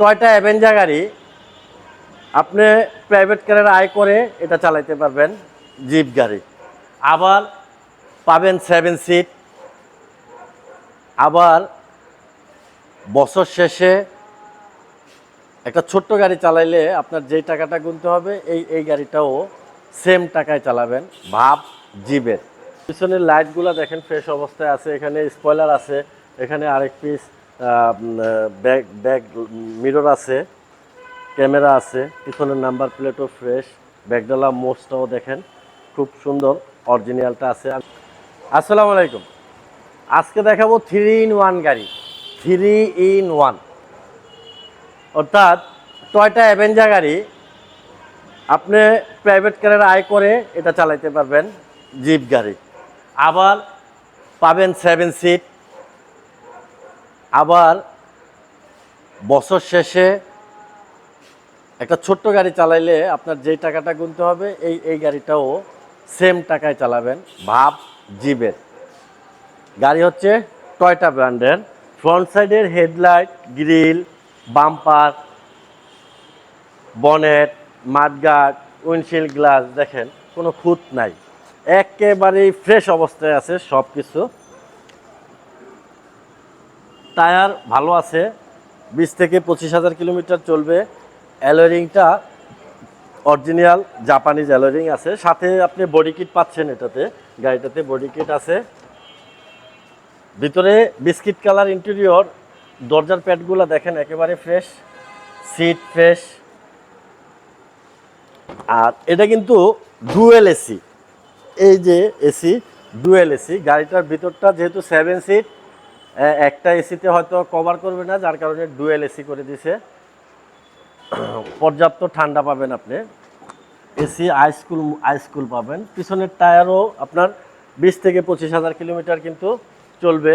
Toyota Avanza গাড়ি আপনি private কারের আয় করে এটা চালাইতে পারবেন জিপ গাড়ি। আবার পাবেন সেভেন সিট আবার বছর শেষে একটা ছোট্ট গাড়ি চালাইলে আপনার যেই টাকাটা গুনতে হবে, এই এই গাড়িটাও সেম টাকায় চালাবেন ভাব জিবের পিছনের লাইটগুলো দেখেন ফ্রেশ অবস্থায় আছে। এখানে স্পয়লার আছে। এখানে আরেক পিস ব্যাগ ব্যাগ, মিরর আছে, ক্যামেরা আছে, পিছনের নাম্বার প্লেটও ফ্রেশ, ব্যাগডালা মোস্টটাও দেখেন, খুব সুন্দর, অরিজিনালটা আছে। আসসালামু আলাইকুম। আজকে দেখাবো থ্রি ইন ওয়ান গাড়ি থ্রি ইন ওয়ান অর্থাৎ টয়টা অ্যাভেঞ্জা গাড়ি, আপনি প্রাইভেট কারের আয় করে এটা চালাইতে পারবেন জিপ গাড়ি। আবার পাবেন সেভেন সিট আবার বছর শেষে একটা ছোট্ট গাড়ি চালাইলে আপনার যেই টাকাটা গুনতে হবে, এই এই গাড়িটাও সেম টাকায় চালাবেন, ভাব, জিবের। গাড়ি হচ্ছে টয়টা ব্র্যান্ডের ফ্রন্ট সাইডের headlight grille bumper bonnet mudguard windshield glass দেখেন কোনো খুঁত নাই। একেবারেই ফ্রেশ অবস্থায় আছে সব কিছু টায়ার ভালো আছে, বিশ থেকে পঁচিশ হাজার কিলোমিটার চলবে। অ্যালোরিংটা অরিজিনাল জাপানিজ অ্যালোরিং আছে। সাথে আপনি বডি কিট পাচ্ছেন এটাতে, গাড়িটাতে বডি কিট আছে। ভিতরে বিস্কিট কালার ইন্টেরিয়র, দরজার প্যাডগুলো দেখেন একেবারে ফ্রেশ, সিট ফ্রেশ। আর এটা কিন্তু ডুয়েল এসি, এই যে এসি, ডুয়েল এসি। গাড়িটার ভিতরটা যেহেতু সেভেন সিট একটা এসিতে হয়তো কভার করবে না, যার কারণে ডুয়েল এসি করে দিছে। পর্যাপ্ত ঠান্ডা পাবেন আপনি। এসি আইসকুল আইসকুল পাবেন। পিছনের টায়ারও আপনার বিশ থেকে পঁচিশ হাজার কিলোমিটার কিন্তু চলবে।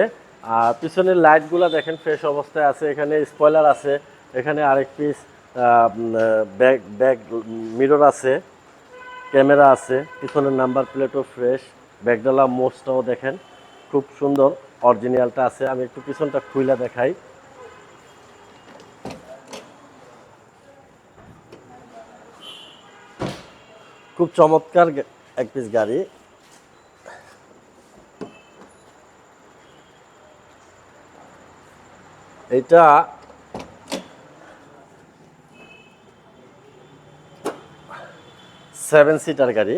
আর পিছনের লাইটগুলো দেখেন ফ্রেশ অবস্থায় আছে। এখানে স্পয়লার আছে। এখানে আরেক পিস ব্যাগ ব্যাগ মিরর আছে। ক্যামেরা আছে। পিছনের নাম্বার প্লেটও ফ্রেশ ব্যাগডালা মোস্টটাও দেখেন, খুব সুন্দর। অরিজিনালটা আছে, আমি একটু পিছনটা খুইলা দেখাই। খুব চমৎকার এক পিস গাড়ি। এটা সেভেন সিটার গাড়ি।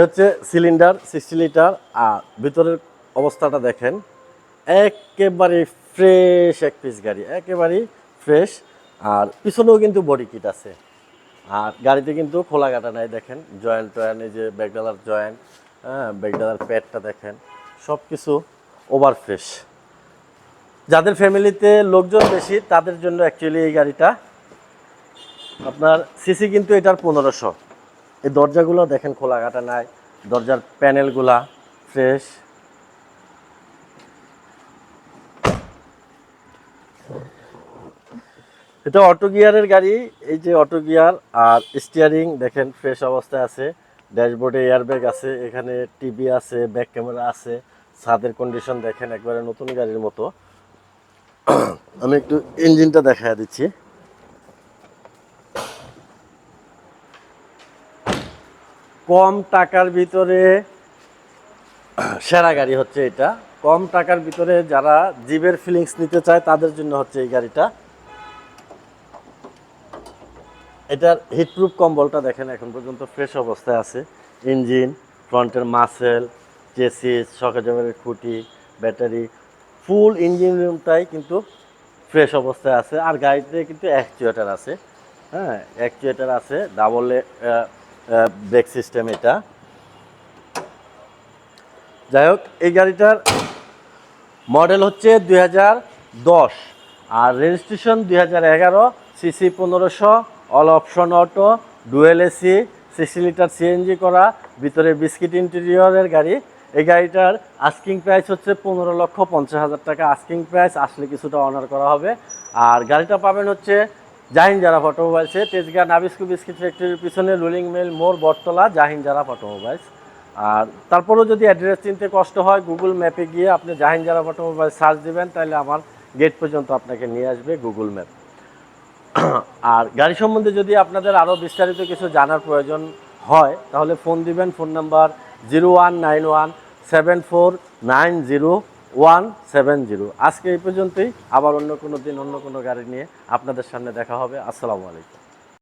হচ্ছে সিলিন্ডার সিক্সটি লিটার আর ভিতরের অবস্থাটা দেখেন। একেবারে ফ্রেশ এক পিস গাড়ি একেবারেই ফ্রেশ আর পিছনেও কিন্তু বডি কিট আছে। আর গাড়িতে কিন্তু খোলা কাটা নাই, দেখেন জয়েন্ট টয়েন্ট, এই যে ব্যাগডালার জয়েন্ট হ্যাঁ ব্যাগডালার প্যাডটা দেখেন সব কিছু ওভার ফ্রেশ যাদের ফ্যামিলিতে লোকজন বেশি, তাদের জন্য অ্যাকচুয়ালি এই গাড়িটা। আপনার সিসি কিন্তু এটার পনেরোশো। এই দরজাগুলো দেখেন খোলা কাটা নাই। দরজার প্যানেলগুলা ফ্রেশ। এটা অটো গিয়ারের গাড়ি, এই যে অটো গিয়ার আর স্টিয়ারিং দেখেন ফ্রেশ অবস্থায় আছে। ড্যাশবোর্ডে এয়ারব্যাগ আছে, এখানে টিভি আছে ব্যাক ক্যামেরা আছে, ছাদের কন্ডিশন দেখেন একবারে নতুন গাড়ির মতো। আমি একটু ইঞ্জিনটা দেখা দিচ্ছি। কম টাকার ভিতরে সেরা গাড়ি হচ্ছে এটা। কম টাকার ভিতরে যারা জিবের ফিলিংস নিতে চায়, তাদের জন্য হচ্ছে এই গাড়িটা। এটার হিটপ্রুফ কম্বলটা দেখেন, এখন পর্যন্ত ফ্রেশ অবস্থায় আছে। ইঞ্জিন ফ্রন্টের মাসেল চেসিস সকেজমের খুঁটি, ব্যাটারি ফুল ইঞ্জিন রুমটাই কিন্তু ফ্রেশ অবস্থায় আছে। আর গাড়িতে কিন্তু অ্যাকচুয়েটার আছে। হ্যাঁ অ্যাকচুয়েটার আছে ডাবল ব্রেক সিস্টেম এটা। যাই হোক এই গাড়িটার মডেল হচ্ছে দুই দশ আর রেজিস্ট্রেশন দুই হাজার এগারো সিসি পনেরোশো all option auto dual AC sixty litre CNG করা, ভিতরে বিস্কিট ইন্টেরিয়রের গাড়ি। এই গাড়িটার আস্কিং প্রাইস হচ্ছে পনেরো লক্ষ পঞ্চাশ হাজার টাকা। আস্কিং প্রাইস আসলে কিছুটা অনার করা হবে। আর গাড়িটা পাবেন হচ্ছে জাহিন যারা অটোমোবাইলসে তেজগাঁ নাবিস্কু বিস্কিট ফ্যাক্টরির পিছনে রুলিং মেল মোর বটতলা, জাহিন যারা অটোমোবাইলস। আর তারপরেও যদি অ্যাড্রেস চিনতে কষ্ট হয়, গুগল ম্যাপে গিয়ে আপনি জাহিন জারা অটোমোবাইল সার্চ দিবেন তাহলে আমার গেট পর্যন্ত আপনাকে নিয়ে আসবে গুগল ম্যাপ। আর গাড়ি সম্বন্ধে যদি আপনাদের আরও বিস্তারিত কিছু জানার প্রয়োজন হয়, তাহলে ফোন দিবেন, phone number zero one nine one seven four nine zero one seven zero আজকে এই পর্যন্তই। আবার অন্য কোনো দিন, অন্য কোনো গাড়ি নিয়ে আপনাদের সামনে দেখা হবে। আসসালামু আলাইকুম।